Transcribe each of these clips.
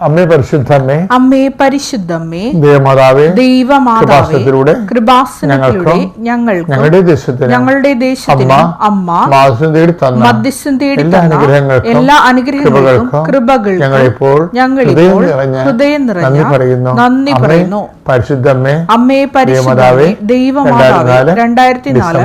അമ്മേ പരിശുദ്ധമ്മേ അമ്മേ പരിശുദ്ധമ്മേ ദേവമാതാവേ ദൈവമാതാവേ കൃപാസനത്തിലൂടെ ഞങ്ങൾ ഞങ്ങൾക്ക് ഞങ്ങളുടെ ദേശത്തിന് ഞങ്ങളുടെ ദേശത്തിന് അമ്മ മാസം തേടി തന്ന മധ്യസ്ഥം തേടി അനുഗ്രഹങ്ങൾക്കും എല്ലാ അനുഗ്രഹങ്ങൾക്കും കൃപകൾ ഞങ്ങൾ ഞങ്ങളിപ്പോൾ ഞങ്ങളിപ്പോൾ ഹൃദയം നിറഞ്ഞ പറയുന്നു. നന്ദി പറയുന്നു. പരിശുദ്ധമ്മേ അമ്മേ പരിശുദ്ധമേ ദൈവമാതാവേ രണ്ടായിരത്തി നാല്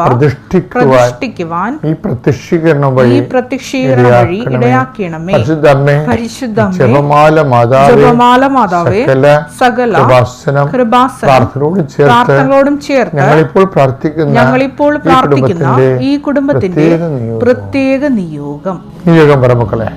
പ്രതിഷ്ഠിക്കുവാൻ ഈ പ്രത്യക്ഷീകരണം ഈ വഴി പ്രത്യക്ഷീകരണം വഴി ഇടയാക്കണമേ പരിശുദ്ധമ്മേ പരിശുദ്ധമേ ജപമാല മാതാവേ ജപമാല മാതാവേ സകല സകല കൃപാസനം കൃപാസനം പ്രാർത്ഥനയോട് ചേർത്ത് പ്രാർത്ഥനകളോടും ചേർത്ത് ഞങ്ങളിപ്പോൾ പ്രാർത്ഥിക്കുന്ന ഞങ്ങളിപ്പോൾ ഈ പ്രാർത്ഥിക്കുന്ന കുടുംബത്തിന്റെ ഈ കുടുംബത്തിന്റെ പ്രത്യേക നിയോഗം. പ്രത്യേക നിയോഗം. നിയോഗം പറ മക്കളെ.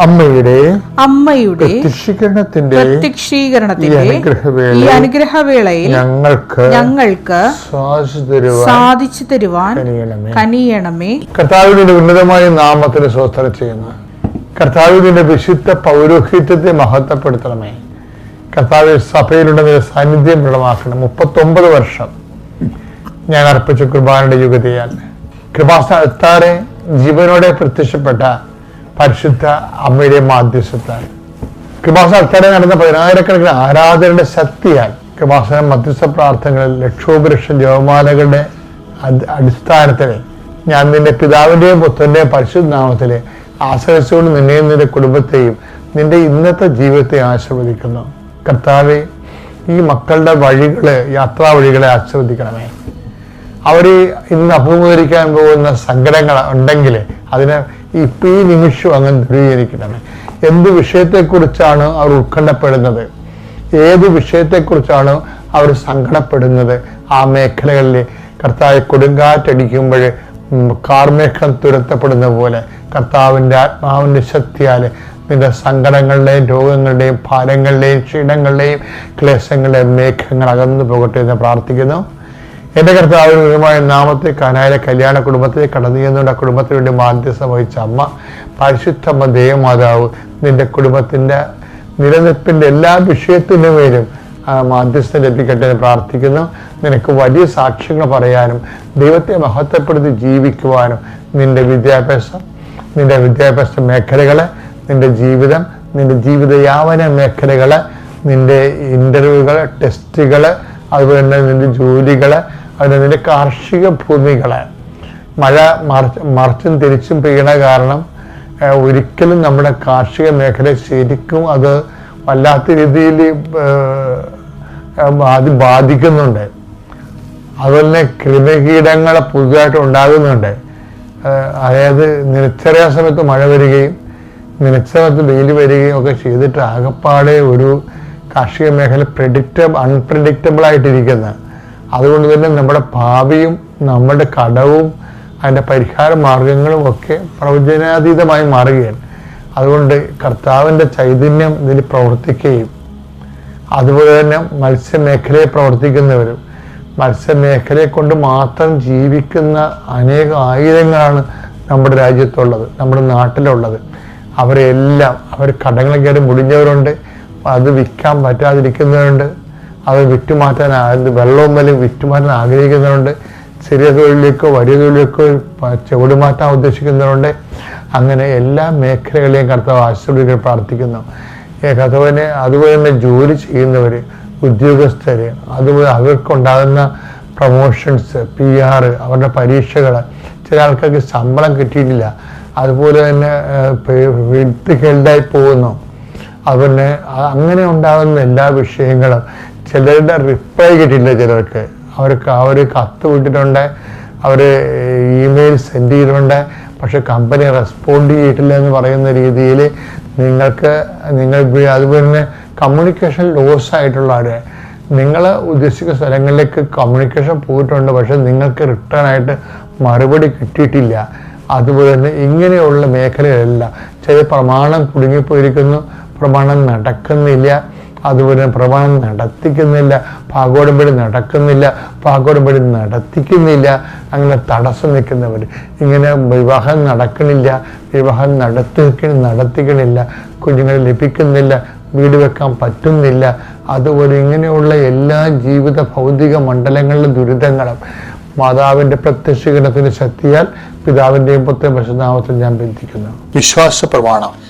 അമ്മയുടെ അമ്മയുടെ പ്രത്യക്ഷീകരണത്തിന്റെ പ്രത്യക്ഷീകരണത്തിന്റെ ഈ അനുഗ്രഹവേളയിൽ ഞങ്ങൾക്ക് ഞങ്ങൾക്ക് സാധിച്ചു തരുവാൻ കനിയണമേ. കർത്താവിന്റെ ഉന്നതമായ നാമത്തിന് സ്വസ്ഥത ചെയ്യുന്നു. കർത്താവിന്റെ വിശുദ്ധ പൗരോഹിത്യത്തെ മഹത്വപ്പെടുത്തണമേ. കർത്താവ് സഭയിലുള്ള നിന്റെ സാന്നിധ്യം ദൃഢമാക്കണം മുപ്പത്തൊമ്പത് വർഷം ഞാൻ അർപ്പിച്ച കുർബാനയുടെ യുഗതിയാൽ. കൃപാസന അത്താറെ ജീവനോടെ പ്രത്യക്ഷപ്പെട്ട പരിശുദ്ധ അമ്മയുടെ മാധ്യസ്ഥത്താൽ കൃപാസന അത്താറെ നടന്ന പതിനായിരക്കണക്കിന് ആരാധനയുടെ ശക്തിയാൽ കൃപാസന മധ്യസ്ഥ പ്രാർത്ഥനകളിൽ ലക്ഷോപലക്ഷം ജവമാലകളുടെ അടിസ്ഥാനത്തിൽ ഞാൻ നിന്റെ പിതാവിന്റെയും പുത്രന്റെയും പരിശുദ്ധ നാമത്തിൽ ആശ്രയിച്ചുകൊണ്ട് നിന്നെയും നിന്റെ കുടുംബത്തെയും നിന്റെ ഇന്നത്തെ ജീവിതത്തെ ആശീർവദിക്കുന്നു. കർത്താവെ ഈ മക്കളുടെ വഴികൾ യാത്രാ വഴികളെ ആശീർവദിക്കണമേ. അവർ ഇന്ന് അഭിമുഖീകരിക്കാൻ പോകുന്ന സങ്കടങ്ങൾ ഉണ്ടെങ്കിൽ അതിനെ ഇപ്പം ഈ നിമിഷം അങ്ങ് ധ്രുവീകരിക്കണം എന്ത് വിഷയത്തെക്കുറിച്ചാണ് അവർ ഉത്കണ്ഠപ്പെടുന്നത്? ഏത് വിഷയത്തെക്കുറിച്ചാണ് അവർ സങ്കടപ്പെടുന്നത്? ആ മേഖലകളിൽ കർത്താവ് കൊടുങ്കാറ്റടിക്കുമ്പോൾ കാർമേഘം തുരത്തപ്പെടുന്ന പോലെ കർത്താവിന്റെ ആത്മാവിന്റെ ശക്തിയാൽ നിന്റെ സങ്കടങ്ങളുടെയും രോഗങ്ങളുടെയും ഭാരങ്ങളുടെയും ക്ഷീണങ്ങളുടെയും ക്ലേശങ്ങളുടെയും മേഘങ്ങൾ അകന്നു പോകട്ടെ എന്ന് പ്രാർത്ഥിക്കുന്നു. എന്റെ കർത്താവിനുമായ നാമത്തെ കാനായ കല്യാണ കുടുംബത്തെ കടന്നു ചെന്നുകൊണ്ട് ആ കുടുംബത്തിന് വേണ്ടി മാധ്യസ്ഥം വഹിച്ച അമ്മ പരിശുദ്ധമ്മ ദേവമാതാവ് നിന്റെ കുടുംബത്തിന്റെ നിലനിൽപ്പിന്റെ എല്ലാ വിഷയത്തിന്റെ മേലും മാധ്യസ്ഥം ലഭിക്കട്ടെ എന്ന് പ്രാർത്ഥിക്കുന്നു. നിനക്ക് വലിയ സാക്ഷ്യങ്ങൾ പറയാനും ദൈവത്തെ മഹത്വപ്പെടുത്തി ജീവിക്കുവാനും നിന്റെ വിദ്യാഭ്യാസം നിന്റെ വിദ്യാഭ്യാസ മേഖലകൾ നിന്റെ ജീവിതം നിന്റെ ജീവിതയാപന മേഖലകൾ നിന്റെ ഇന്റർവ്യൂകൾ ടെസ്റ്റുകൾ അതുപോലെ തന്നെ നിന്റെ ജോലികൾ നിന്റെ കാർഷിക ഭൂമികളെ മഴ മറിച്ച് മറിച്ചും തിരിച്ചും പെയ്യണ കാരണം ഒരിക്കലും നമ്മുടെ കാർഷിക മേഖല ശരിക്കും അത് വല്ലാത്ത രീതിയിൽ അത് ബാധിക്കുന്നുണ്ട്. അതുപോലെ കൃമികീടങ്ങൾ പുതുതായിട്ട് ഉണ്ടാകുന്നുണ്ട്. അതായത് നിലച്ചറിയ സമയത്ത് മഴ വരികയും നിലച്ച സമയത്ത് വെയിൽ വരികയും ഒക്കെ ചെയ്തിട്ട് ആകപ്പാടെ ഒരു കാർഷിക മേഖല പ്രെഡിക്റ്റബിൾ അൺപ്രഡിക്റ്റബിൾ ആയിട്ടിരിക്കുന്ന. അതുകൊണ്ട് തന്നെ നമ്മുടെ ഭാവിയും നമ്മുടെ കടവും അതിന്റെ പരിഹാര മാർഗങ്ങളും ഒക്കെ പ്രവചനാതീതമായി മാറുകയാണ്. അതുകൊണ്ട് കർത്താവിന്റെ ചൈതന്യം ഇതിൽ പ്രവർത്തിക്കുകയും അതുപോലെ തന്നെ മത്സ്യമേഖലയെ പ്രവർത്തിക്കുന്നവരും മത്സ്യമേഖലയെ കൊണ്ട് മാത്രം ജീവിക്കുന്ന അനേക ആയിരങ്ങളാണ് നമ്മുടെ രാജ്യത്തുള്ളത് നമ്മുടെ നാട്ടിലുള്ളത്. അവരെല്ലാം അവർ കടങ്ങൾ കയറി മുടിഞ്ഞവരുണ്ട് അത് വിൽക്കാൻ പറ്റാതിരിക്കുന്നവരുണ്ട്. അത് വിറ്റുമാറ്റാൻ വെള്ളവും വലിയ വിറ്റുമാറ്റാൻ ആഗ്രഹിക്കുന്നവരുണ്ട്. ചെറിയ തൊഴിലേക്കോ വലിയ തൊഴിലേക്കോ ചുവട് മാറ്റാൻ ഉദ്ദേശിക്കുന്നവരുണ്ട്. അങ്ങനെ എല്ലാ മേഖലകളെയും കർത്താവ് ആശ്രയിക്കാൻ പ്രാർത്ഥിക്കുന്നു. കർത്താവിനെ അതുപോലെ തന്നെ ജോലി ചെയ്യുന്നവർ ഉദ്യോഗസ്ഥർ അതുപോലെ അവർക്കുണ്ടാകുന്ന പ്രൊമോഷൻസ് പി ആർ അവരുടെ പരീക്ഷകൾ ചില ആൾക്കാർക്ക് ശമ്പളം കിട്ടിയിട്ടില്ല. അതുപോലെ തന്നെ വിത്ത് ഹെൽഡായി പോകുന്നു. അതുപോലെ അങ്ങനെ ഉണ്ടാകുന്ന എല്ലാ വിഷയങ്ങളും ചിലരുടെ റിപ്ലൈ കിട്ടിയില്ല ചിലർക്ക്. അവർക്ക് അവർ കത്ത് വിട്ടിട്ടുണ്ട് അവർ ഇമെയിൽ സെൻഡ് ചെയ്തിട്ടുണ്ട്. പക്ഷെ കമ്പനി റെസ്പോണ്ട് ചെയ്തിട്ടില്ല എന്ന് പറയുന്ന രീതിയിൽ നിങ്ങൾക്ക് നിങ്ങൾ അതുപോലെ തന്നെ കമ്മ്യൂണിക്കേഷൻ ലോസ് ആയിട്ടുള്ളവരെ നിങ്ങൾ ഉദ്ദേശിക്കുന്ന സ്ഥലങ്ങളിലേക്ക് കമ്മ്യൂണിക്കേഷൻ പോയിട്ടുണ്ട് പക്ഷെ നിങ്ങൾക്ക് റിട്ടേൺ ആയിട്ട് മറുപടി കിട്ടിയിട്ടില്ല. അതുപോലെ തന്നെ ഇങ്ങനെയുള്ള മേഖലകളെല്ലാം ചില പ്രമാണം കുടുങ്ങിപ്പോയിരിക്കുന്നു പ്രമാണം നടക്കുന്നില്ല. അതുപോലെ പ്രമാണം നടത്തിക്കുന്നില്ല പാകോടമ്പടി നടക്കുന്നില്ല പാകോടമ്പടി നടത്തിക്കുന്നില്ല അങ്ങനെ തടസ്സം നിൽക്കുന്നവർ ഇങ്ങനെ വിവാഹം നടക്കണില്ല വിവാഹം നടത്തി നടത്തിക്കണില്ല കുഞ്ഞുങ്ങൾ ലഭിക്കുന്നില്ല വീട് വെക്കാൻ പറ്റുന്നില്ല അതുപോലെ ഇങ്ങനെയുള്ള എല്ലാ ജീവിത ഭൗതിക മണ്ഡലങ്ങളിലെ ദുരിതങ്ങളും. മാതാവിന്റെ പ്രത്യക്ഷീകരണത്തിന്റെ ശക്തിയാൽ പിതാവിന്റെയും പുത്രൻ പരിശുദ്ധാമത്തിൽ ഞാൻ ബന്ധിക്കുന്നു വിശ്വാസ പ്രമാണം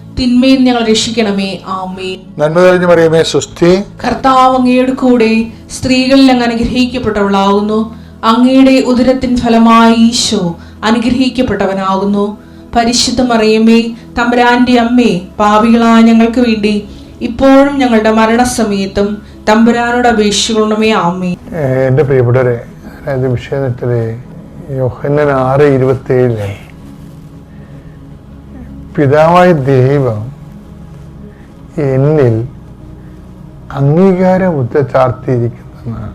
തിന്മയിൽ ഞങ്ങൾ രക്ഷിക്കണമേ. ആമേൻ. നന്മ തെളിഞ്ഞു പറയുമേ സുസ്ഥി കർത്താവ് അങ്ങയുടെ കൂടെ സ്ത്രീകളിൽ അങ്ങ് അനുഗ്രഹിക്കപ്പെട്ടവളാകുന്നു. അങ്ങയുടെ ഉദരത്തിൻ ഫലമായി ഈശോ അനുഗ്രഹിക്കപ്പെട്ടവനാകുന്നു. പരിശുദ്ധ മറിയമ്മേ തമ്പുരാന്റെ അമ്മേ പാപികളായ ഞങ്ങൾക്ക് വേണ്ടി ഇപ്പോഴും ഞങ്ങളുടെ മരണസമയത്തും തമ്പുരാനോട് അപേക്ഷിക്കണമേ. ആമേ എന്റെ എന്റെ പ്രിയപ്പെട്ടവരെ അതായത് വിഷയത്തിലെ യോഹന്നൻ ആറ് ഇരുപത്തി ഏഴിലെ പിതാവായ ദൈവം എന്നിൽ അംഗീകാര മുദ്ര ചാർത്തിയിരിക്കുന്നതാണ്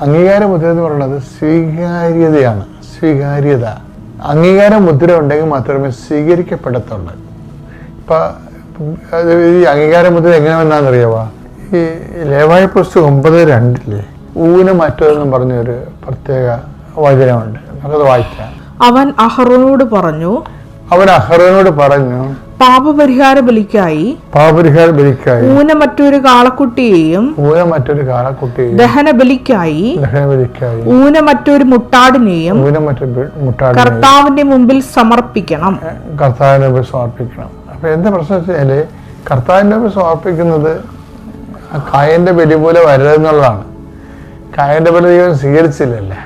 അംഗീകാര എന്ന് പറയുന്നത് സ്വീകാര്യതയാണ്. സ്വീകാര്യത. അംഗീകാര മുദ്ര ഉണ്ടെങ്കിൽ മാത്രമേ സ്വീകരിക്കപ്പെടത്തുള്ളൂ. ഇപ്പൊ ഈ അംഗീകാര മുദ്ര എങ്ങനെ വന്നാന്നറിയാവാ ഈ ലേവായ പുസ്തകം ഒമ്പത് രണ്ടിൽ ഊന മറ്റതെന്നും പറഞ്ഞൊരു പ്രത്യേക വചനമുണ്ട്. നമുക്കത് വായിക്കാം. അവൻ അഹറോനോട് പറഞ്ഞു അവൻ അഹ്റോനോട് പറഞ്ഞു പാപപരിഹാര ബലിക്കായി പാപപരിഹാര ബലിക്കായി ഊന മറ്റൊരു കാളക്കുട്ടിയെയും ഊന മറ്റൊരു കാളക്കുട്ടിയെയും ദഹന ബലിക്കായി ദഹന ബലിക്കായി ഊന മറ്റൊരു മുട്ടാടിനെയും ഊന മറ്റൊരു മുട്ടാടി കർത്താവിന്റെ മുമ്പിൽ സമർപ്പിക്കണം. കർത്താവിന്റെ മുമ്പിൽ സമർപ്പിക്കണം. അപ്പൊ എന്താ പ്രശ്നം വെച്ചാൽ കർത്താവിന്റെ മുമ്പിൽ സമർപ്പിക്കുന്നത് കായന്റെ ബലി പോലെ വരരുതെന്നുള്ളതാണ്. കായന്റെ ബലി സ്വീകരിച്ചില്ലല്ലേ?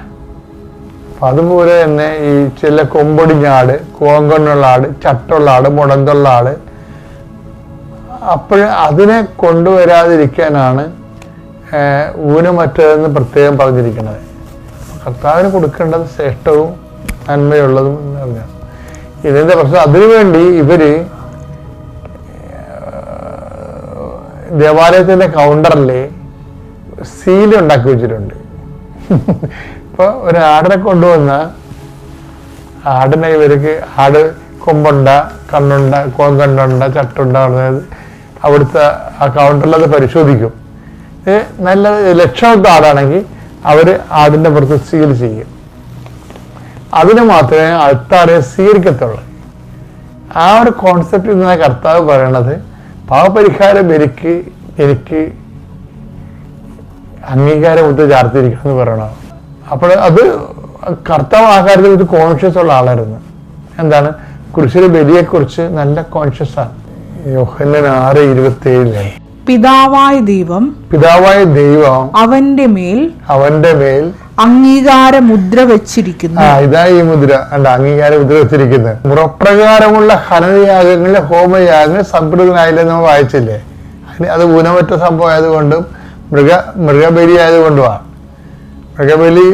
അതുപോലെ തന്നെ ഈ ചില കൊമ്പൊടിഞ്ഞാട് കോങ്കണ്ണുള്ള ആട് ചട്ടുള്ള ആട് മുടന്തുള്ള ആട് അപ്പോൾ അതിനെ കൊണ്ടുവരാതിരിക്കാനാണ് ഊനമറ്റതെന്ന് പ്രത്യേകം പറഞ്ഞിരിക്കുന്നത്. കർത്താവിന് കൊടുക്കേണ്ടത് ശ്രേഷ്ഠവും നന്മയുള്ളതും എന്ന് പറഞ്ഞാൽ ഇതിന്റെ പ്രശ്നം അതിനുവേണ്ടി ഇവർ ദേവാലയത്തിന്റെ കൗണ്ടറിൽ സീൽ ഉണ്ടാക്കി വെച്ചിട്ടുണ്ട്. ഇപ്പൊ ഒരു ആടിനെ കൊണ്ടുവന്ന ആടിനെ ഇവർക്ക് ആട് കൊമ്പുണ്ട കണ്ണുണ്ട കോങ്കണ്ണുണ്ട ചട്ടുണ്ട പറഞ്ഞത് അവിടുത്തെ ആ കൗണ്ടറിൽ അത് പരിശോധിക്കും. നല്ല ലക്ഷണത്ത ആടാണെങ്കിൽ അവർ ആടിന്റെ പുറത്ത് സീൽ ചെയ്യും. അതിന് മാത്രമേ അൾത്താറെ സ്വീകരിക്കത്തുള്ളൂ. ആ ഒരു കോൺസെപ്റ്റ് നിന്ന് കർത്താവ് പറയണത് പാവപരിഹാരം എനിക്ക് എനിക്ക് അംഗീകാരം ഒത്തു ചാർത്തിരിക്കണം എന്ന് പറയണം അപ്പോൾ അത് കർത്താവ് ആ കാര്യത്തിൽ ഇത് കോൺഷ്യസ് ഉള്ള ആളായിരുന്നു. എന്താണ്? കുരിശിലെ ബലിയെക്കുറിച്ച് നല്ല കോൺഷ്യസ് ആണ്. യോഹന്നൻ ആറ് ഇരുപത്തി ഏഴിലാണ് പിതാവായ ദൈവം പിതാവായ ദൈവം അവന്റെ മേൽ അവന്റെ മേൽ അംഗീകാര മുദ്ര വെച്ചിരിക്കുന്നു. ആ ഇതാ ഈ മുദ്ര. അല്ല അംഗീകാര മുദ്ര വെച്ചിരിക്കുന്നത് മുറപ്രകാരമുള്ള ഹനനയാഗങ്ങളിലെ ഹോമയാഗങ്ങൾ സംതൃപ്തനായില്ലെന്ന് നമ്മൾ വായിച്ചില്ലേ? അത് ഊനമറ്റ സംഭവം ആയതുകൊണ്ടും മൃഗ മൃഗബലി ആയതുകൊണ്ടുമാണ് മൃഗബലി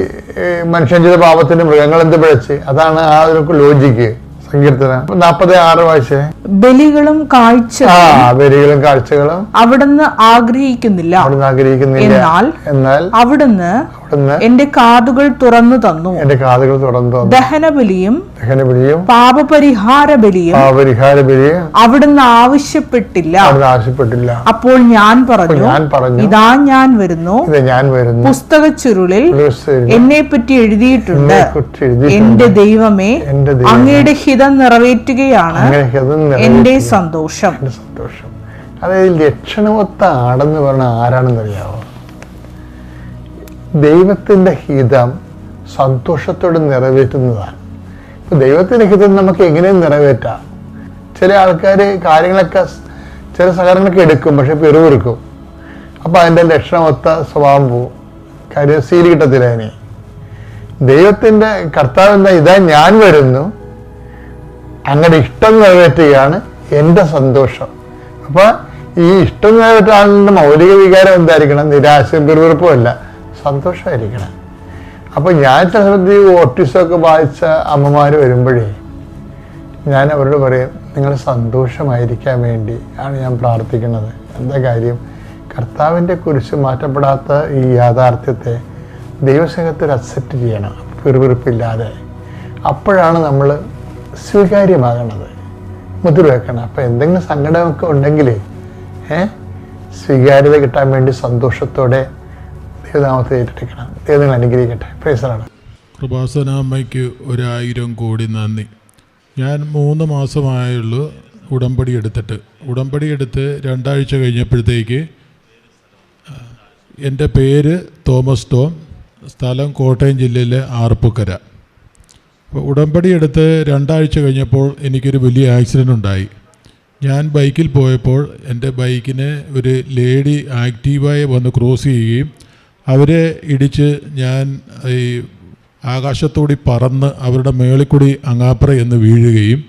മനുഷ്യൻ ചെയ്ത പാപത്തിന് മൃഗങ്ങൾ എന്ത് പിഴച്ച്? അതാണ് ആ ഒരു ലോജിക്ക് സങ്കീർത്തനം. നാപ്പത് ആറ് വായിച്ചേ ബലികളും കാഴ്ച ആ ബലികളും കാഴ്ചകളും അവിടുന്ന് ആഗ്രഹിക്കുന്നില്ല. അവിടുന്ന് ആഗ്രഹിക്കുന്നില്ല. എന്നാൽ എന്നാൽ അവിടുന്ന് അവിടുന്ന് എന്റെ കാതുകൾ തുറന്നു തന്നു. എന്റെ കാതുകൾ തുറന്നു തന്നു. ദഹനബലിയും ദഹന ബലിയും പാപപരിഹാര ബലിയും പാപരിഹാര ബലിയും അവിടുന്ന് ആവശ്യപ്പെട്ടില്ല. അവിടുന്ന് ആവശ്യപ്പെട്ടില്ല. അപ്പോൾ ഞാൻ പറഞ്ഞു ഞാൻ പറഞ്ഞു ഇതാ ഞാൻ വരുന്നു. ഇത് ഞാൻ വരുന്നു. പുസ്തക ചുരുളിൽ എന്നെ പറ്റി എഴുതിയിട്ടുണ്ട്. എന്റെ ദൈവമേ അങ്ങയുടെ ഹിതം നിറവേറ്റുകയാണ് എന്റെ സന്തോഷം. സന്തോഷം. അതായത് ലക്ഷണമൊത്ത ആടെന്ന് പറഞ്ഞ ആരാണെന്നറിയാവോ? ദൈവത്തിന്റെ ഹിതം സന്തോഷത്തോടെ നിറവേറ്റുന്നതാണ്. ഇപ്പം ദൈവത്തിന്റെ ഹിതം നമുക്ക് എങ്ങനെ നിറവേറ്റാം? ചില ആൾക്കാർ കാര്യങ്ങളൊക്കെ ചില സഹകരണമൊക്കെ എടുക്കും പക്ഷെ പെരുവിറുക്കും അപ്പോൾ അതിന്റെ ലക്ഷണമൊത്ത സ്വഭാവം പോവും. കാര്യം സീൽ കിട്ടത്തില്ല അതിനെ. ദൈവത്തിന്റെ കർത്താവ് എന്താ ഇതാ ഞാൻ വരുന്നു അങ്ങനെ ഇഷ്ടം നിറവേറ്റുകയാണ് എന്റെ സന്തോഷം. അപ്പോൾ ഈ ഇഷ്ടം നിറവേറ്റാനുള്ള മൗലിക വികാരം എന്തായിരിക്കണം? നിരാശയും പിറുപിറുപ്പും അല്ല. സന്തോഷമായിരിക്കണം അപ്പോൾ ഞാൻ ചില സമയത്ത് ഈ വായിച്ച അമ്മമാർ വരുമ്പോഴേ ഞാൻ അവരോട് പറയും നിങ്ങൾ സന്തോഷമായിരിക്കാൻ വേണ്ടി ആണ് ഞാൻ പ്രാർത്ഥിക്കുന്നത്. എന്താ കാര്യം? കർത്താവിന്റെ കുരിശ് മാറ്റപ്പെടാത്ത ഈ യാഥാർത്ഥ്യത്തെ ദൈവസംഘത്തിൽ അക്സെപ്റ്റ് ചെയ്യണം. പിറുപിറുപ്പില്ലാതെ. അപ്പോഴാണ് നമ്മൾ സ്വീകാര്യമാകണത്. മുതിർ വെക്കണം. അപ്പം എന്തെങ്കിലും സങ്കടമൊക്കെ ഉണ്ടെങ്കിൽ ഏ? സ്വീകാര്യത കിട്ടാൻ വേണ്ടി സന്തോഷത്തോടെ ദൈവനാമത്തെ ഏറ്റെടുക്കണം നിങ്ങൾ അനുഗ്രഹിക്കട്ടെ പ്രൈസറാണ് കൃപാസനാമ്മയ്ക്ക് ഒരായിരം കോടി നന്ദി. ഞാൻ മൂന്ന് മാസമായുള്ളൂ ഉടമ്പടി എടുത്തിട്ട്. ഉടമ്പടി എടുത്ത് രണ്ടാഴ്ച കഴിഞ്ഞപ്പോഴത്തേക്ക് എന്റെ പേര് തോമസ് ടോം. സ്ഥലം കോട്ടയം ജില്ലയിലെ ആർപ്പുക്കര. ഉടമ്പടി എടുത്ത് രണ്ടാഴ്ച കഴിഞ്ഞപ്പോൾ എനിക്കൊരു വലിയ ആക്സിഡന്റ് ഉണ്ടായി. ഞാൻ ബൈക്കിൽ പോയപ്പോൾ എന്റെ ബൈക്കിനെ ഒരു ലേഡി ആക്റ്റീവായി വന്ന് ക്രോസ് ചെയ്യുകയും അവരെ ഇടിച്ച് ഞാൻ ഈ ആകാശത്തോടി പറന്ന് അവരുടെ മേളിൽ കൂടി അങ്ങാപ്പുറ എന്ന് വീഴുകയും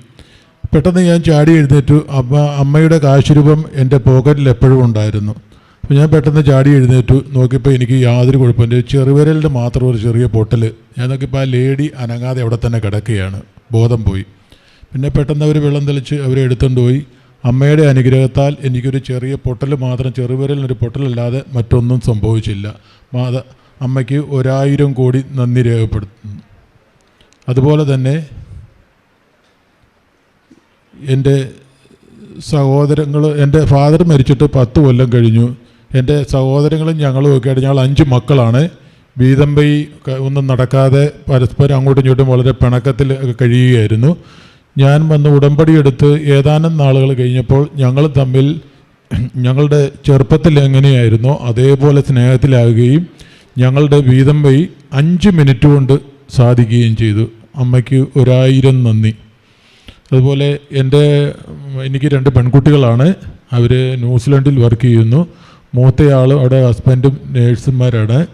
പെട്ടെന്ന് ഞാൻ ചാടി എഴുന്നേറ്റു. അമ്മ അമ്മയുടെ കാശുരൂപം എന്റെ പോക്കറ്റിൽ എപ്പോഴും ഉണ്ടായിരുന്നു. അപ്പോൾ ഞാൻ പെട്ടെന്ന് ചാടി എഴുന്നേറ്റു. നോക്കിയപ്പോൾ എനിക്ക് യാതൊരു കുഴപ്പമില്ല ചെറുവിരലിന്റെ മാത്രം ഒരു ചെറിയ പൊട്ടൽ. ഞാൻ നോക്കിയപ്പോൾ ആ ലേഡി അനങ്ങാതെ അവിടെ തന്നെ കിടക്കുകയാണ്. ബോധം പോയി. പിന്നെ പെട്ടെന്ന് അവർ വെള്ളം തെളിച്ച് അവരെ എടുത്തുകൊണ്ട് പോയി. അമ്മയുടെ അനുഗ്രഹത്താൽ എനിക്കൊരു ചെറിയ പൊട്ടൽ മാത്രം ചെറുവിരലിനൊരു പൊട്ടലല്ലാതെ മറ്റൊന്നും സംഭവിച്ചില്ല. മാത അമ്മയ്ക്ക് ഒരായിരം കോടി നന്ദി രേഖപ്പെടുത്തുന്നു. അതുപോലെ തന്നെ എന്റെ സഹോദരങ്ങൾ എന്റെ ഫാദർ മരിച്ചിട്ട് പത്ത് കൊല്ലം കഴിഞ്ഞു. എന്റെ സഹോദരങ്ങളും ഞങ്ങളും ഒക്കെ ആയിട്ട് ഞങ്ങൾ അഞ്ച് മക്കളാണ്. വീതം വൈ ഒന്നും നടക്കാതെ പരസ്പരം അങ്ങോട്ടും ഇങ്ങോട്ടും വളരെ പിണക്കത്തിൽ കഴിയുകയായിരുന്നു. ഞാൻ വന്ന് ഉടമ്പടി എടുത്ത് ഏതാനും നാളുകൾ കഴിഞ്ഞപ്പോൾ ഞങ്ങൾ തമ്മിൽ ഞങ്ങളുടെ ചെറുപ്പത്തിൽ എങ്ങനെയായിരുന്നോ അതേപോലെ സ്നേഹത്തിലാകുകയും ഞങ്ങളുടെ വീതം വൈ അഞ്ച് മിനിറ്റ് കൊണ്ട് സാധിക്കുകയും ചെയ്തു. അമ്മയ്ക്ക് ഒരായിരം നന്ദി. അതുപോലെ എന്റെ എനിക്ക് രണ്ട് പെൺകുട്ടികളാണ്. അവർ ന്യൂസിലൻഡിൽ വർക്ക് ചെയ്യുന്നു. മൂത്തയാൾ അവിടെ ഹസ്ബൻഡും നേഴ്സുമാരാണ്.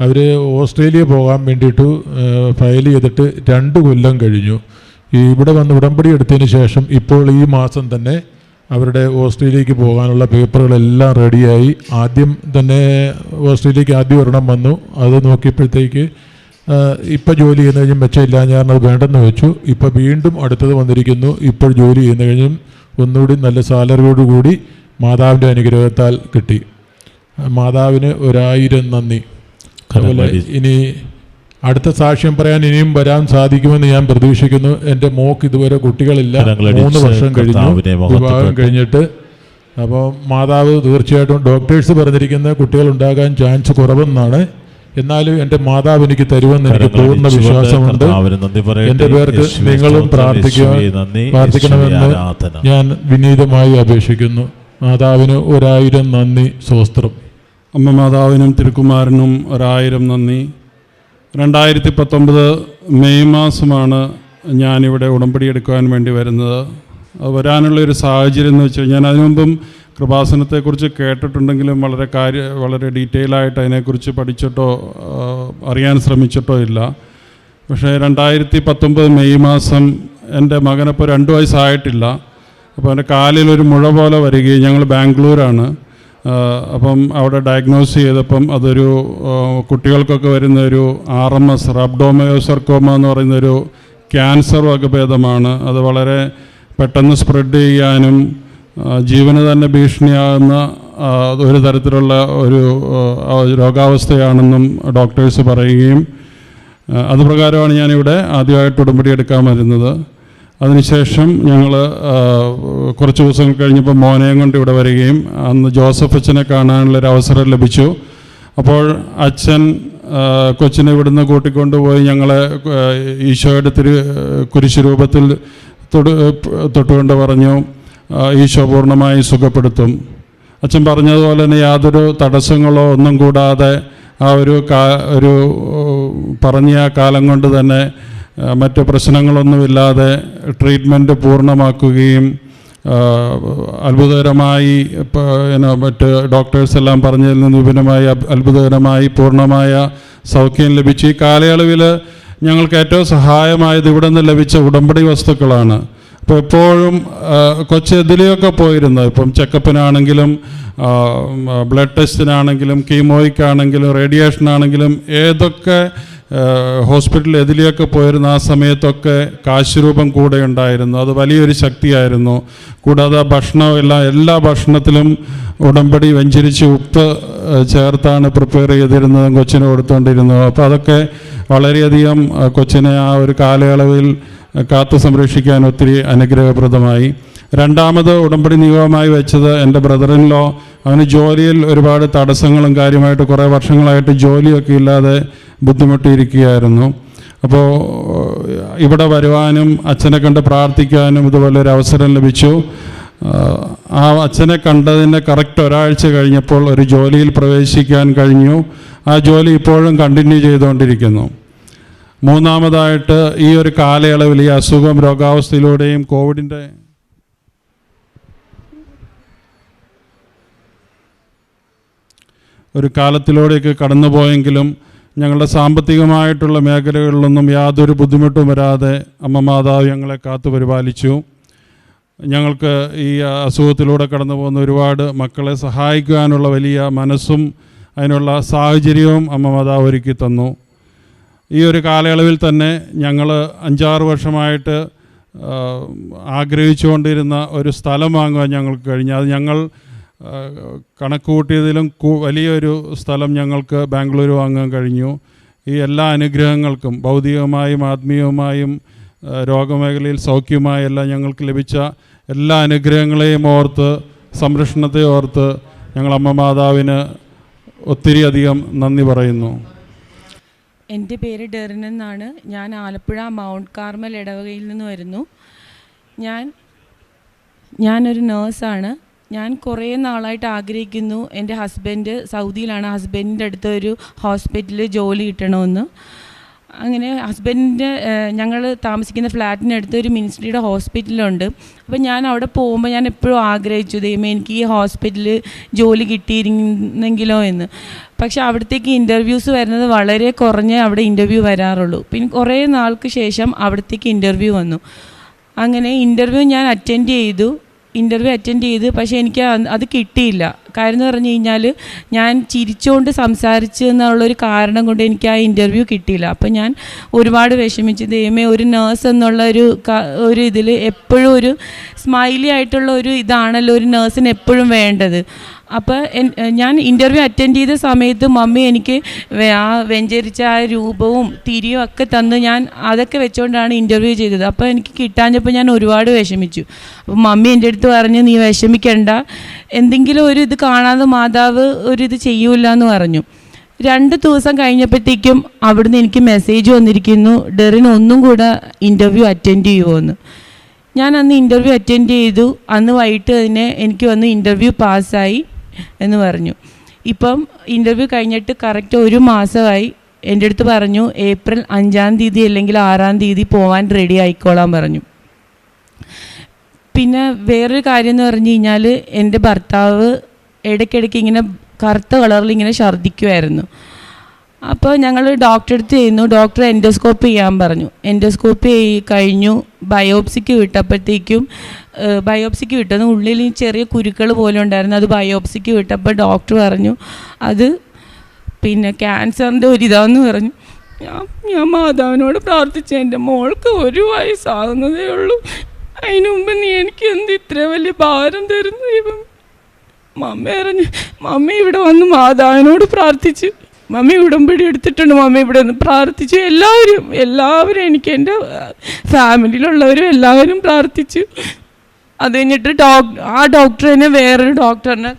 അവർ ഓസ്ട്രേലിയ പോകാൻ വേണ്ടിയിട്ട് ഫയൽ ചെയ്തിട്ട് രണ്ട് കൊല്ലം കഴിഞ്ഞു. ഈ ഇവിടെ വന്ന് ഉടമ്പടി എടുത്തതിന് ശേഷം ഇപ്പോൾ ഈ മാസം തന്നെ അവരുടെ ഓസ്ട്രേലിയക്ക് പോകാനുള്ള പേപ്പറുകളെല്ലാം റെഡിയായി. ആദ്യം തന്നെ ഓസ്ട്രേലിയക്ക് ആദ്യം ഒരെണ്ണം വന്നു. അത് നോക്കിയപ്പോഴത്തേക്ക് ഇപ്പം ജോലി ചെയ്യുന്ന കഴിഞ്ഞും മെച്ചമില്ല ഞാൻ അത് വേണ്ടെന്ന് വെച്ചു. ഇപ്പം വീണ്ടും അടുത്തത് വന്നിരിക്കുന്നു. ഇപ്പോൾ ജോലി ചെയ്യുന്ന കഴിഞ്ഞും ഒന്നുകൂടി നല്ല സാലറിയോടുകൂടി മാതാവിന്റെ അനുഗ്രഹത്താൽ കിട്ടി. മാതാവിന് ഒരായിരം നന്ദി. അതുപോലെ ഇനി അടുത്ത സാക്ഷ്യം പറയാൻ ഇനിയും വരാൻ സാധിക്കുമെന്ന് ഞാൻ പ്രതീക്ഷിക്കുന്നു. എന്റെ മോക്ക് ഇതുവരെ കുട്ടികളില്ല. മൂന്ന് വർഷം കഴിഞ്ഞു. വിവാഹം കഴിഞ്ഞിട്ട്. അപ്പോൾ മാതാവ് തീർച്ചയായിട്ടും ഡോക്ടേഴ്സ് പറഞ്ഞിരിക്കുന്ന കുട്ടികൾ ഉണ്ടാകാൻ ചാൻസ് കുറവെന്നാണ്. എന്നാലും എന്റെ മാതാവ് എനിക്ക് തരുമെന്ന് എനിക്ക് പൂർണ വിശ്വാസമുണ്ട്. എന്റെ പേർക്ക് നിങ്ങളും പ്രാർത്ഥിക്കുക പ്രാർത്ഥിക്കണമെന്ന് ഞാൻ വിനീതമായി അപേക്ഷിക്കുന്നു. മാതാവിന് ഒരായിരം നന്ദി. സ്വസ്ത്രം അമ്മ മാതാവിനും തിരുക്കുമാരനും ഒരായിരം നന്ദി. രണ്ടായിരത്തി പത്തൊമ്പത് മെയ് മാസമാണ് ഞാനിവിടെ ഉടമ്പടി എടുക്കുവാൻ വേണ്ടി വരുന്നത്. വരാനുള്ള ഒരു സാഹചര്യം എന്ന് വെച്ചാൽ ഞാൻ അതിനു മുമ്പും കൃപാസനത്തെക്കുറിച്ച് കേട്ടിട്ടുണ്ടെങ്കിലും വളരെ കാര്യ വളരെ ഡീറ്റെയിൽ ആയിട്ട് അതിനെക്കുറിച്ച് പഠിച്ചിട്ടോ അറിയാൻ ശ്രമിച്ചിട്ടോ ഇല്ല. പക്ഷേ രണ്ടായിരത്തി പത്തൊമ്പത് മെയ് മാസം എന്റെ മകനപ്പോൾ രണ്ട് വയസ്സായിട്ടില്ല. അപ്പോൾ എന്റെ കാലിലൊരു മുഴ പോലെ വരികയും ഞങ്ങൾ ബാംഗ്ലൂരാണ്. അപ്പം അവിടെ ഡയഗ്നോസ് ചെയ്തപ്പം അതൊരു കുട്ടികൾക്കൊക്കെ വരുന്ന ഒരു ആർ എം എസ് റബ്ഡോമയോസർക്കോമ എന്ന് പറയുന്നൊരു ക്യാൻസർ വകഭേദമാണ്. അത് വളരെ പെട്ടെന്ന് സ്പ്രെഡ് ചെയ്യാനും ജീവന് തന്നെ ഭീഷണിയാകുന്ന ഒരു തരത്തിലുള്ള ഒരു രോഗാവസ്ഥയാണെന്നും ഡോക്ടേഴ്സ് പറയുകയും അതുപ്രകാരമാണ് ഞാനിവിടെ ആദ്യമായിട്ട് ഉടമ്പടി എടുക്കാൻ വരുന്നത്. അതിനുശേഷം ഞങ്ങൾ കുറച്ച് ദിവസങ്ങൾ കഴിഞ്ഞപ്പോൾ മോനെയും കൊണ്ട് ഇവിടെ വരികയും അന്ന് ജോസഫ് അച്ഛനെ കാണാനുള്ളൊരു അവസരം ലഭിച്ചു. അപ്പോൾ അച്ഛൻ കൊച്ചിനെ ഇവിടുന്ന് കൂട്ടിക്കൊണ്ടുപോയി ഞങ്ങളെ ഈശോയുടെ തിരു കുരിശ് രൂപത്തിൽ തൊടു തൊട്ടുകൊണ്ട് പറഞ്ഞു ഈശോ പൂർണമായി സുഖപ്പെടുത്തും. അച്ഛൻ പറഞ്ഞതുപോലെ തന്നെ യാതൊരു തടസ്സങ്ങളോ ഒന്നും കൂടാതെ ആ ഒരു കാ ഒരു പറഞ്ഞ ആ കാലം കൊണ്ട് തന്നെ മറ്റ് പ്രശ്നങ്ങളൊന്നുമില്ലാതെ ട്രീറ്റ്മെന്റ് പൂർണമാക്കുകയും അത്ഭുതകരമായി ഇപ്പോൾ മറ്റ് ഡോക്ടേഴ്സ് എല്ലാം പറഞ്ഞതിൽ നിന്ന് വിഭിന്നമായി അത്ഭുതകരമായി പൂർണമായ സൗഖ്യം ലഭിച്ചു. ഈ കാലയളവിൽ ഞങ്ങൾക്ക് ഏറ്റവും സഹായമായത് ഇവിടെ നിന്ന് ലഭിച്ച ഉടമ്പടി വസ്തുക്കളാണ്. അപ്പോൾ എപ്പോഴും കൊച്ചു എതിലെയൊക്കെ പോയിരുന്നു. ഇപ്പം ചെക്കപ്പിനാണെങ്കിലും ബ്ലഡ് ടെസ്റ്റിനാണെങ്കിലും കീമോയ്ക്കാണെങ്കിലും റേഡിയേഷനാണെങ്കിലും ഏതൊക്കെ ഹോസ്പിറ്റലിൽ എതിലെയൊക്കെ പോയിരുന്ന ആ സമയത്തൊക്കെ കാശ് രൂപം കൂടെ ഉണ്ടായിരുന്നു. അത് വലിയൊരു ശക്തിയായിരുന്നു. കൂടാതെ ഭക്ഷണം എല്ലാ എല്ലാ ഭക്ഷണത്തിലും ഉടമ്പടി വെഞ്ചരിച്ച് ഉപ്പ് ചേർത്താണ് പ്രിപ്പയർ ചെയ്തിരുന്നത് കൊച്ചിന് കൊടുത്തുകൊണ്ടിരുന്നത് അപ്പോൾ അതൊക്കെ വളരെയധികം കൊച്ചിനെ ആ ഒരു കാലയളവിൽ കാത്തു സംരക്ഷിക്കാൻ ഒത്തിരി അനുഗ്രഹപ്രദമായി. രണ്ടാമത് ഉടമ്പടി നിയമമായി വെച്ചത് എന്റെ ബ്രദറിൻ ലോ അവന് ജോലിയിൽ ഒരുപാട് തടസ്സങ്ങളും കാര്യമായിട്ട് കുറേ വർഷങ്ങളായിട്ട് ജോലിയൊക്കെ ഇല്ലാതെ ബുദ്ധിമുട്ടിയിരിക്കുകയായിരുന്നു. അപ്പോൾ ഇവിടെ വരുവാനും അച്ഛനെ കണ്ട് പ്രാർത്ഥിക്കാനും ഇതുപോലെ ഒരു അവസരം ലഭിച്ചു. ആ അച്ഛനെ കണ്ടതിന്റെ കറക്റ്റ് ഒരാഴ്ച കഴിഞ്ഞപ്പോൾ ഒരു ജോലിയിൽ പ്രവേശിക്കാൻ കഴിഞ്ഞു. ആ ജോലി ഇപ്പോഴും കണ്ടിന്യൂ ചെയ്തുകൊണ്ടിരിക്കുന്നു. മൂന്നാമതായിട്ട് ഈ ഒരു കാലയളവിൽ ഈ അസുഖം രോഗാവസ്ഥയിലൂടെയും കോവിഡിന്റെ ഒരു കാലത്തിലൂടെയൊക്കെ കടന്നുപോയെങ്കിലും ഞങ്ങളുടെ സാമ്പത്തികമായിട്ടുള്ള മേഖലകളിലൊന്നും യാതൊരു ബുദ്ധിമുട്ടും വരാതെ അമ്മ മാതാവ് ഞങ്ങളെ കാത്തു പരിപാലിച്ചു. ഞങ്ങൾക്ക് ഈ അസുഖത്തിലൂടെ കടന്നു പോകുന്ന ഒരുപാട് മക്കളെ സഹായിക്കുവാനുള്ള വലിയ മനസ്സും അതിനുള്ള സാഹചര്യവും അമ്മ മാതാവ് ഒരുക്കി തന്നു. ഈ ഒരു കാലയളവിൽ തന്നെ ഞങ്ങൾ അഞ്ചാറ് വർഷമായിട്ട് ആഗ്രഹിച്ചുകൊണ്ടിരുന്ന ഒരു സ്ഥലം വാങ്ങുവാൻ ഞങ്ങൾക്ക് കഴിഞ്ഞു. അത് ഞങ്ങൾ കണക്ക് കൂട്ടിയതിലും വലിയൊരു സ്ഥലം ഞങ്ങൾക്ക് ബാംഗ്ലൂർ വാങ്ങാൻ കഴിഞ്ഞു. ഈ എല്ലാ അനുഗ്രഹങ്ങൾക്കും ഭൗതികമായും ആത്മീയവുമായും രോഗമേഖലയിൽ സൗഖ്യമായ എല്ലാം ഞങ്ങൾക്ക് ലഭിച്ച എല്ലാ അനുഗ്രഹങ്ങളെയും ഓർത്ത് സംരക്ഷണത്തെ ഓർത്ത് ഞങ്ങൾ അമ്മ മാതാവിന് ഒത്തിരി അധികം നന്ദി പറയുന്നു. എന്റെ പേര് ഡെറിൻ എന്നാണ്. ഞാൻ ആലപ്പുഴ മൗണ്ട് കാർമൽ ഇടവകയിൽ നിന്ന് വരുന്നു. ഞാൻ ഞാനൊരു നേഴ്സാണ്. ഞാൻ കുറേ നാളായിട്ട് ആഗ്രഹിക്കുന്നു എന്റെ ഹസ്ബൻഡ് സൗദിയിലാണ്. ഹസ്ബൻഡിന്റെ അടുത്ത് ഒരു ഹോസ്പിറ്റലിൽ ജോലി കിട്ടണമെന്ന്. അങ്ങനെ ഹസ്ബൻഡിന്റെ ഞങ്ങൾ താമസിക്കുന്ന ഫ്ലാറ്റിനടുത്ത് ഒരു മിനിസ്ട്രിയുടെ ഹോസ്പിറ്റലുണ്ട്. അപ്പോൾ ഞാൻ അവിടെ പോകുമ്പോൾ ഞാൻ എപ്പോഴും ആഗ്രഹിച്ചു ദൈവമേ എനിക്ക് ഈ ഹോസ്പിറ്റലിൽ ജോലി കിട്ടിയിരുന്നെങ്കിലോ എന്ന്. പക്ഷേ അവിടത്തേക്ക് ഇന്റർവ്യൂസ് വരുന്നത് വളരെ കുറഞ്ഞേ അവിടെ ഇന്റർവ്യൂ വരാറുള്ളൂ. പിന്നെ കുറേ നാൾക്ക് ശേഷം അവിടത്തേക്ക് ഇന്റർവ്യൂ വന്നു. അങ്ങനെ ഇന്റർവ്യൂ ഞാൻ അറ്റൻഡ് ചെയ്തു. ഇന്റർവ്യൂ അറ്റൻഡ് ചെയ്ത് പക്ഷേ എനിക്ക് അത് കിട്ടിയില്ല. കാര്യം എന്ന് പറഞ്ഞു കഴിഞ്ഞാൽ ഞാൻ ചിരിച്ചുകൊണ്ട് സംസാരിച്ചു എന്നുള്ളൊരു കാരണം കൊണ്ട് എനിക്ക് ആ ഇന്റർവ്യൂ കിട്ടിയില്ല. അപ്പം ഞാൻ ഒരുപാട് വിഷമിച്ചു ദൈവമേ ഒരു നേഴ്സ് എന്നുള്ള ഒരു ഒരു ഇതിൽ എപ്പോഴും ഒരു സ്മൈലി ആയിട്ടുള്ള ഒരു ഇതാണല്ലോ ഒരു നേഴ്സിന് എപ്പോഴും വേണ്ടത്. അപ്പോൾ ഞാൻ ഇന്റർവ്യൂ അറ്റൻഡ് ചെയ്ത സമയത്ത് മമ്മി എനിക്ക് ആ വെഞ്ചരിച്ച ആ രൂപവും തിരിയും ഒക്കെ തന്ന് ഞാൻ അതൊക്കെ വെച്ചുകൊണ്ടാണ് ഇന്റർവ്യൂ ചെയ്തത്. അപ്പോൾ എനിക്ക് കിട്ടാഞ്ഞപ്പോൾ ഞാൻ ഒരുപാട് വിഷമിച്ചു. അപ്പോൾ മമ്മി എന്റെ അടുത്ത് പറഞ്ഞു നീ വിഷമിക്കണ്ട. എന്തെങ്കിലും ഒരു ഇത് കാണാതെ മാതാവ് ഒരു ഇത് ചെയ്യൂല എന്ന് പറഞ്ഞു. രണ്ട് ദിവസം കഴിഞ്ഞപ്പോഴത്തേക്കും അവിടുന്ന് എനിക്ക് മെസ്സേജ് വന്നിരിക്കുന്നു ഡെറിൻ ഒന്നും കൂടെ ഇന്റർവ്യൂ അറ്റൻഡ് ചെയ്യുമോ ഞാൻ അന്ന് ഇന്റർവ്യൂ അറ്റൻഡ് ചെയ്തു. അന്ന് വൈകിട്ട് തന്നെ എനിക്ക് വന്ന് ഇന്റർവ്യൂ പാസ്സായി എന്ന് പറഞ്ഞു. ഇപ്പം ഇന്റർവ്യൂ കഴിഞ്ഞിട്ട് കറക്റ്റ് ഒരു മാസമായി എന്റെ അടുത്ത് പറഞ്ഞു ഏപ്രിൽ അഞ്ചാം തീയതി അല്ലെങ്കിൽ ആറാം തീയതി പോവാൻ റെഡി ആയിക്കോളാൻ പറഞ്ഞു. പിന്നെ വേറൊരു കാര്യം എന്ന് പറഞ്ഞു കഴിഞ്ഞാൽ എന്റെ ഭർത്താവ് ഇടയ്ക്കിടയ്ക്ക് ഇങ്ങനെ കറുത്ത കളറിൽ ഇങ്ങനെ ഛർദ്ദിക്കുമായിരുന്നു അപ്പോൾ ഞങ്ങൾ ഡോക്ടറെ അടുത്ത് ചെയ്യുന്നു ഡോക്ടർ എൻഡോസ്കോപ്പ് ചെയ്യാൻ പറഞ്ഞു. എൻഡോസ്കോപ്പ് കഴിഞ്ഞു ബയോപ്സിക്ക് വിട്ടപ്പോഴത്തേക്കും ബയോപ്സിക്ക് വിട്ടത്. ഉള്ളിൽ ചെറിയ കുരുക്കൾ പോലെ ഉണ്ടായിരുന്നു. അത് ബയോപ്സിക്ക് വിട്ടപ്പോൾ ഡോക്ടർ പറഞ്ഞു അത് പിന്നെ ക്യാൻസറിന്റെ ഒരിതാന്ന് പറഞ്ഞു. ഞാൻ ഞാൻ മാതാവിനോട് പ്രാർത്ഥിച്ചു. എന്റെ മോൾക്ക് ഒരു വയസ്സാകുന്നതേ ഉള്ളൂ. അതിനു മുമ്പ് നീ എനിക്ക് എന്ത് ഇത്ര വലിയ ഭാരം തരുന്നു ദൈവം മമ്മ പറഞ്ഞു മമ്മി ഇവിടെ വന്ന് മാതാവിനോട് പ്രാർത്ഥിച്ചു. മമ്മി ഉടമ്പടി എടുത്തിട്ടുണ്ട് മമ്മി ഇവിടെ നിന്ന് പ്രാർത്ഥിച്ചു. എല്ലാവരും എല്ലാവരും എനിക്ക് എന്റെ ഫാമിലിയിലുള്ളവരും എല്ലാവരും പ്രാർത്ഥിച്ചു. അത് കഴിഞ്ഞിട്ട് ഡോക് ആ ഡോക്ടറിനെ വേറൊരു ഡോക്ടറിനെ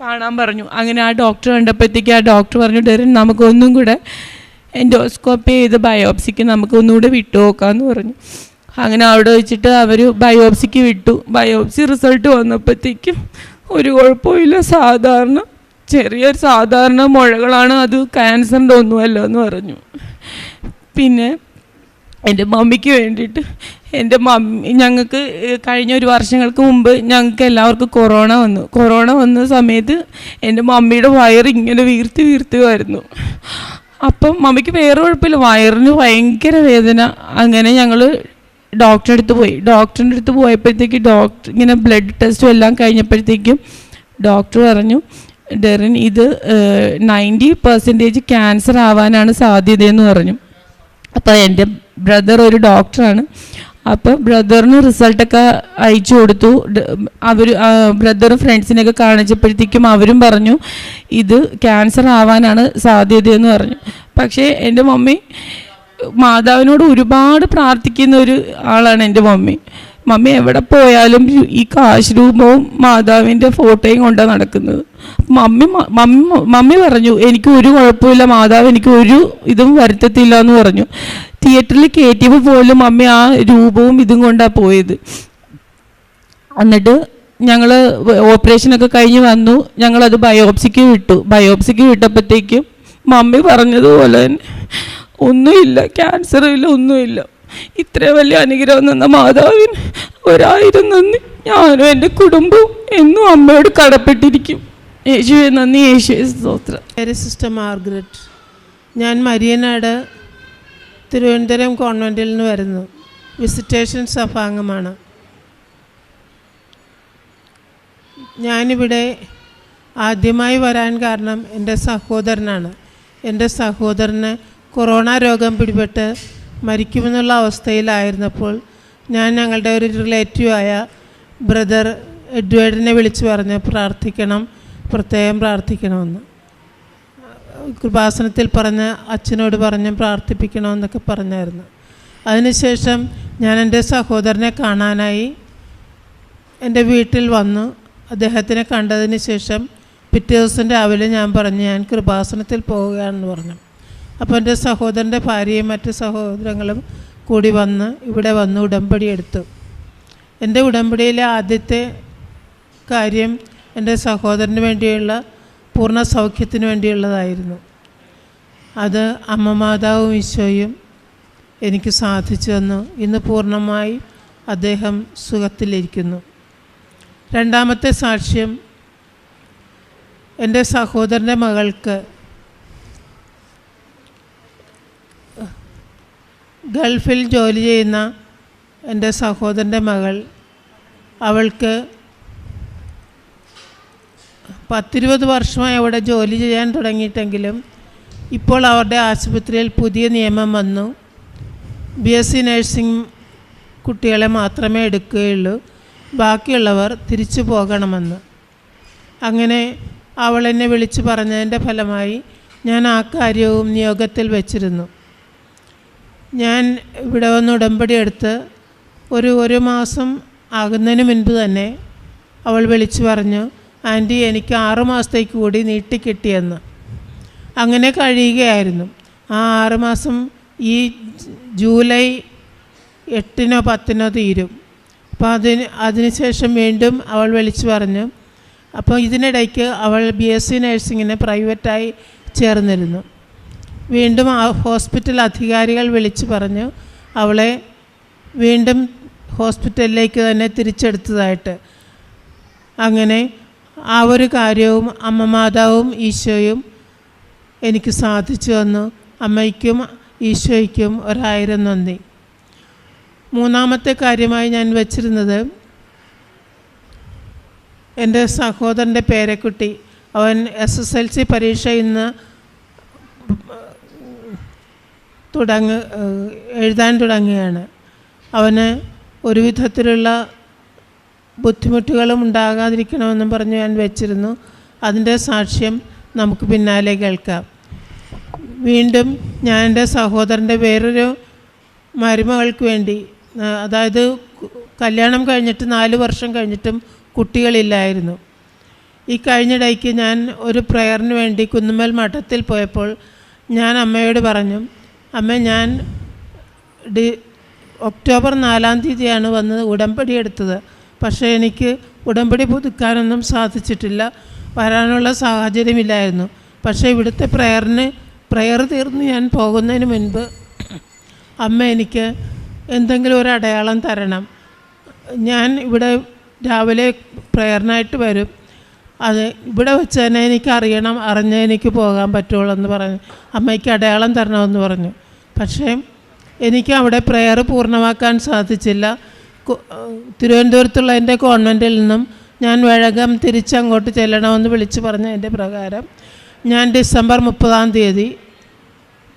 കാണാൻ പറഞ്ഞു. അങ്ങനെ ആ ഡോക്ടർ കണ്ടപ്പോഴത്തേക്ക് ആ ഡോക്ടർ പറഞ്ഞു ഡെറിൻ നമുക്കൊന്നും കൂടെ എൻഡോസ്കോപ്പി ചെയ്ത് ബയോപ്സിക്ക് നമുക്ക് ഒന്നുകൂടെ വിട്ടു നോക്കാമെന്ന് പറഞ്ഞു. അങ്ങനെ അവിടെ വെച്ചിട്ട് അവർ ബയോപ്സിക്ക് വിട്ടു. ബയോപ്സി റിസൾട്ട് വന്നപ്പോഴത്തേക്കും ഒരു കുഴപ്പമില്ല. സാധാരണ ചെറിയൊരു സാധാരണ മുഴകളാണ്. അത് ക്യാൻസറിന്റെ ഒന്നുമല്ല എന്ന് പറഞ്ഞു. പിന്നെ എന്റെ മമ്മിക്ക് വേണ്ടിയിട്ട് എന്റെ മമ്മി ഞങ്ങൾക്ക് കഴിഞ്ഞ ഒരു വർഷങ്ങൾക്ക് മുമ്പ് ഞങ്ങൾക്ക് എല്ലാവർക്കും കൊറോണ വന്നു. കൊറോണ വന്ന സമയത്ത് എന്റെ മമ്മിയുടെ വയറ് ഇങ്ങനെ വീർത്ത് വീർത്ത് വരുന്നു അപ്പം മമ്മിക്ക് വേറെ കുഴപ്പമില്ല. വയറിന് ഭയങ്കര വേദന. അങ്ങനെ ഞങ്ങൾ ഡോക്ടറെ അടുത്ത് പോയി. ഡോക്ടറിന്റെ അടുത്ത് പോയപ്പോഴത്തേക്ക് ഡോക്ടർ ഇങ്ങനെ ബ്ലഡ് ടെസ്റ്റും എല്ലാം കഴിഞ്ഞപ്പോഴത്തേക്കും ഡോക്ടർ പറഞ്ഞു ഡെറിൻ ഇത് നയന്റി പെർസെന്റേജ് ക്യാൻസർ ആവാനാണ് സാധ്യതയെന്ന് പറഞ്ഞു. അപ്പോൾ എന്റെ ബ്രദർ ഒരു ഡോക്ടറാണ് അപ്പോൾ ബ്രദറിന് റിസൾട്ടൊക്കെ അയച്ചു കൊടുത്തു. അവർ ബ്രദറും ഫ്രണ്ട്സിനെയൊക്കെ കാണിച്ചപ്പോഴത്തേക്കും അവരും പറഞ്ഞു ഇത് ക്യാൻസർ ആവാനാണ് സാധ്യതയെന്ന് പറഞ്ഞു. പക്ഷേ എന്റെ മമ്മി മാതാവിനോട് ഒരുപാട് പ്രാർത്ഥിക്കുന്ന ഒരു ആളാണ് എന്റെ മമ്മി. മമ്മി എവിടെ പോയാലും ഈ കാശ് രൂപവും മാതാവിന്റെ ഫോട്ടോയും കൊണ്ടാണ് നടക്കുന്നത്. മമ്മി മമ്മി മമ്മി പറഞ്ഞു എനിക്ക് ഒരു കുഴപ്പമില്ല മാതാവ് എനിക്ക് ഒരു ഇതും വരുത്തത്തില്ല എന്ന് പറഞ്ഞു. തിയേറ്ററിൽ കയറ്റിയപ്പോൾ പോലും അമ്മ ആ രൂപവും ഇതും കൊണ്ടാണ് പോയത്. എന്നിട്ട് ഞങ്ങൾ ഓപ്പറേഷനൊക്കെ കഴിഞ്ഞ് വന്നു. ഞങ്ങളത് ബയോപ്സിക്ക് വിട്ടു. ബയോപ്സിക്ക് വിട്ടപ്പോഴത്തേക്കും മമ്മി പറഞ്ഞതുപോലെ തന്നെ ഒന്നുമില്ല ക്യാൻസർ ഇല്ല ഒന്നുമില്ല. ഇത്ര വലിയ അനുഗ്രഹം തന്ന മാതാവിന് ഒരായിരം നന്ദി. ഞാനും എന്റെ കുടുംബവും എന്നും അമ്മയോട് കടപ്പെട്ടിരിക്കും. യേശുവെ നന്ദി യേശുവെ സ്തോത്രം. സിസ്റ്റർ മാർഗ്രറ്റ് ഞാൻ മരിയനാട് തിരുവനന്തപുരം കോൺവെന്റിൽ നിന്ന് വരുന്നു. വിസിറ്റേഷൻ സഭാംഗമാണ്. ഞാനിവിടെ ആദ്യമായി വരാൻ കാരണം എന്റെ സഹോദരനാണ്. എന്റെ സഹോദരന് കൊറോണ രോഗം പിടിപെട്ട് മരിക്കുമെന്നുള്ള അവസ്ഥയിലായിരുന്നപ്പോൾ ഞാൻ ഞങ്ങളുടെ ഒരു റിലേറ്റീവായ ബ്രദർ എഡ്വേർഡിനെ വിളിച്ചു പറഞ്ഞ് പ്രാർത്ഥിക്കണം പ്രത്യേകം പ്രാർത്ഥിക്കണമെന്ന്. കൃപാസനത്തിൽ പറഞ്ഞ അച്ഛനോട് പറഞ്ഞ് പ്രാർത്ഥിപ്പിക്കണമെന്നൊക്കെ പറഞ്ഞായിരുന്നു. അതിനുശേഷം ഞാൻ എന്റെ സഹോദരനെ കാണാനായി എന്റെ വീട്ടിൽ വന്നു. അദ്ദേഹത്തിനെ കണ്ടതിന് ശേഷം പിറ്റേ ദിവസം രാവിലെ ഞാൻ പറഞ്ഞു ഞാൻ കൃപാസനത്തിൽ പോവുകയാണെന്ന് പറഞ്ഞു. അപ്പോൾ എന്റെ സഹോദരന്റെ ഭാര്യയും മറ്റ് സഹോദരങ്ങളും കൂടി വന്ന് ഇവിടെ വന്ന് ഉടമ്പടി എടുത്തു. എന്റെ ഉടമ്പടിയിലെ ആദ്യത്തെ കാര്യം എന്റെ സഹോദരന് വേണ്ടിയുള്ള പൂർണ സൗഖ്യത്തിന് വേണ്ടിയുള്ളതായിരുന്നു. അത് അമ്മ മാതാവും ഈശോയും എനിക്ക് സാധിച്ചു തന്നു. ഇന്ന് പൂർണമായി അദ്ദേഹം സുഖത്തിലിരിക്കുന്നു. രണ്ടാമത്തെ സാക്ഷ്യം എന്റെ സഹോദരന്റെ മകൾക്ക് ഗൾഫിൽ ജോലി ചെയ്യുന്ന എന്റെ സഹോദരന്റെ മകൾ. അവൾക്ക് പത്തിരുപത് വർഷമായി അവിടെ ജോലി ചെയ്യാൻ തുടങ്ങിയിട്ടെങ്കിലും ഇപ്പോൾ അവരുടെ ആശുപത്രിയിൽ പുതിയ നിയമം വന്നു. ബി എസ് സി നഴ്സിംഗ് കുട്ടികളെ മാത്രമേ എടുക്കുകയുള്ളൂ. ബാക്കിയുള്ളവർ തിരിച്ചു പോകണമെന്ന്. അങ്ങനെ അവൾ എന്നെ വിളിച്ചു പറഞ്ഞതിന്റെ ഫലമായി ഞാൻ ആ കാര്യവും നിയോഗത്തിൽ വെച്ചിരുന്നു. ഞാൻ ഇവിടെ വന്ന് ഉടമ്പടി എടുത്ത് ഒരു ഒരു മാസം ആകുന്നതിന് മുൻപ് തന്നെ അവൾ വിളിച്ചു പറഞ്ഞു ആന്റി എനിക്ക് ആറു മാസത്തേക്ക് കൂടി നീട്ടിക്കിട്ടിയെന്ന് അങ്ങനെ കഴിയുകയായിരുന്നു. ആ ആറുമാസം ഈ ജൂലൈ എട്ടിനോ പത്തിനോ തീരും. അപ്പോൾ അതിന് അതിനുശേഷം വീണ്ടും അവൾ വിളിച്ചു പറഞ്ഞു. അപ്പോൾ ഇതിനിടയ്ക്ക് അവൾ ബി എസ് സി നഴ്സിങ്ങിന് പ്രൈവറ്റായി ചേർന്നിരുന്നു. വീണ്ടും ആ ഹോസ്പിറ്റൽ അധികാരികൾ വിളിച്ചു പറഞ്ഞു അവളെ വീണ്ടും ഹോസ്പിറ്റലിലേക്ക് തന്നെ തിരിച്ചെടുത്തതായിട്ട്. അങ്ങനെ ആ ഒരു കാര്യവും അമ്മ മാതാവും ഈശോയും എനിക്ക് സാധിച്ചു തന്നു. അമ്മയ്ക്കും ഈശോയ്ക്കും ഒരായിരം നന്ദി. മൂന്നാമത്തെ കാര്യമായി ഞാൻ വച്ചിരുന്നത് എന്റെ സഹോദരന്റെ പേരക്കുട്ടി. അവൻ എസ് എസ് എൽ സി പരീക്ഷ ഇന്ന് തുടങ്ങ എഴുതാൻ തുടങ്ങുകയാണ്. അവന് ഒരു വിധത്തിലുള്ള ബുദ്ധിമുട്ടുകളും ഉണ്ടാകാതിരിക്കണമെന്നും പറഞ്ഞ് ഞാൻ വെച്ചിരുന്നു. അതിന്റെ സാക്ഷ്യം നമുക്ക് പിന്നാലെ കേൾക്കാം. വീണ്ടും ഞാൻ എന്റെ സഹോദരന്റെ വേറൊരു മരുമകൾക്ക് വേണ്ടി അതായത് കല്യാണം കഴിഞ്ഞിട്ട് നാല് വർഷം കഴിഞ്ഞിട്ടും കുട്ടികളില്ലായിരുന്നു. ഈ കഴിഞ്ഞിടയ്ക്ക് ഞാൻ ഒരു പ്രയറിന് വേണ്ടി കുന്നുമ്മൽ മഠത്തിൽ പോയപ്പോൾ ഞാൻ അമ്മയോട് പറഞ്ഞു അമ്മ ഞാൻ ഡി ഒക്ടോബർ നാലാം തീയതിയാണ് വന്ന് ഉടമ്പടി എടുത്തത്. പക്ഷേ എനിക്ക് ഉടമ്പടി പുതുക്കാനൊന്നും സാധിച്ചിട്ടില്ല. വരാനുള്ള സാഹചര്യമില്ലായിരുന്നു. പക്ഷേ ഇവിടുത്തെ പ്രയറിന് പ്രയർ തീർന്ന് ഞാൻ പോകുന്നതിന് മുൻപ് അമ്മ എനിക്ക് എന്തെങ്കിലും ഒരു അടയാളം തരണം. ഞാൻ ഇവിടെ രാവിലെ പ്രയറിനായിട്ട് വരും. അത് ഇവിടെ വെച്ച് തന്നെ എനിക്ക് അറിയണം അറിഞ്ഞേ എനിക്ക് പോകാൻ പറ്റുള്ളൂ എന്ന് പറഞ്ഞു. അമ്മയ്ക്ക് അടയാളം തരണമെന്ന് പറഞ്ഞു. പക്ഷേ എനിക്ക് അവിടെ പ്രയർ പൂർണമാക്കാൻ സാധിച്ചില്ല. തിരുവനന്തപുരത്തുള്ള എന്റെ കോൺവെന്റിൽ നിന്നും ഞാൻ വേഴകം തിരിച്ചങ്ങോട്ട് ചെല്ലണമെന്ന് വിളിച്ചു പറഞ്ഞതിന്റെ പ്രകാരം ഞാൻ ഡിസംബർ മുപ്പതാം തീയതി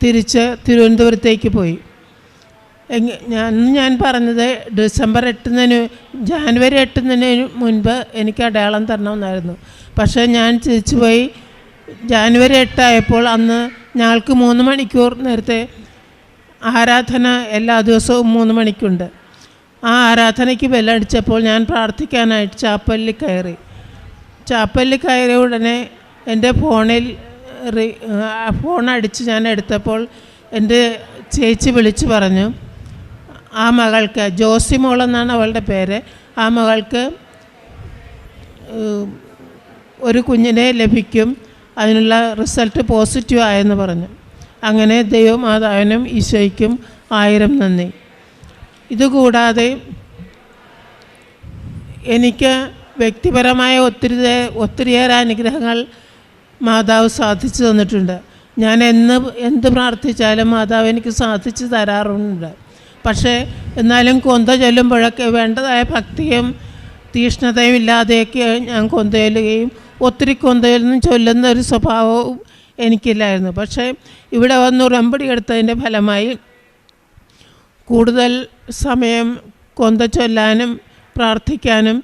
തിരിച്ച് തിരുവനന്തപുരത്തേക്ക് പോയി. ഞാൻ ഞാൻ പറഞ്ഞത് ഡിസംബർ എട്ടുന്നതിന് ജാനുവരി എട്ടുന്നതിന് മുൻപ് എനിക്ക് അടയാളം തരണമെന്നായിരുന്നു. പക്ഷേ ഞാൻ തിരിച്ചു പോയി ജാനുവരി എട്ടായപ്പോൾ അന്ന് ഞങ്ങൾക്ക് മൂന്ന് മണിക്കൂർ നേരത്തെ ആരാധന എല്ലാ ദിവസവും മൂന്ന് മണിക്കുണ്ട്. ആ ആരാധനയ്ക്ക് ബെല്ലടിച്ചപ്പോൾ ഞാൻ പ്രാർത്ഥിക്കാനായിട്ട് ചാപ്പലിൽ കയറി. ചാപ്പലിൽ കയറിയ ഉടനെ എന്റെ ഫോണിൽ ഫോൺ അടിച്ച് ഞാൻ എടുത്തപ്പോൾ എന്റെ ചേച്ചി വിളിച്ചു പറഞ്ഞു ആ മകൾക്ക് ജോസി മോൾ എന്നാണ് അവളുടെ പേര് ആ മകൾക്ക് ഒരു കുഞ്ഞിനെ ലഭിക്കും അതിനുള്ള റിസൾട്ട് പോസിറ്റീവ് ആയെന്ന് പറഞ്ഞു. അങ്ങനെ ദൈവമാതാവിനും ഈശോയ്ക്കും ആയിരം നന്ദി. ഇതുകൂടാതെ എനിക്ക് വ്യക്തിപരമായ ഒത്തിരി ഒത്തിരിയേറെ അനുഗ്രഹങ്ങൾ മാതാവ് സാധിച്ചു തന്നിട്ടുണ്ട്. ഞാൻ എന്ന് എന്ത് പ്രാർത്ഥിച്ചാലും മാതാവ് എനിക്ക് സാധിച്ചു തരാറുണ്ട്. പക്ഷേ എന്നാലും കൊന്ത ചൊല്ലുമ്പോഴൊക്കെ വേണ്ടതായ ഭക്തിയും തീഷ്ണതയും ഇല്ലാതെയൊക്കെ ഞാൻ കൊന്ത ചൊല്ലുകയും ഒത്തിരി കൊന്തയിലൊന്നും ചൊല്ലുന്ന ഒരു സ്വഭാവവും എനിക്കില്ലായിരുന്നു. പക്ഷേ ഇവിടെ വന്ന് ഉറമ്പടി എടുത്തതിന്റെ ഫലമായി കൂടുതൽ സമയം കൊന്ത ചൊല്ലാനും പ്രാർത്ഥിക്കാനും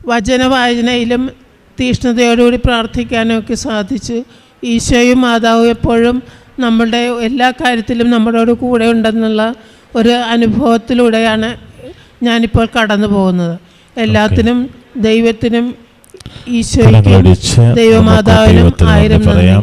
വചനവായനയിലും തീഷ്ണതയോടുകൂടി പ്രാർത്ഥിക്കാനും ഒക്കെ സാധിച്ചു. ഈശോയും മാതാവും എപ്പോഴും നമ്മളുടെ എല്ലാ കാര്യത്തിലും നമ്മളോട് കൂടെ ഉണ്ടെന്നുള്ള ഒരു അനുഭവത്തിലൂടെയാണ് ഞാനിപ്പോൾ കടന്നു പോകുന്നത്. എല്ലാത്തിനും ദൈവത്തിനും ഈശോയ്ക്കും ദൈവമാതാവിനും ആയിരം പറയാം.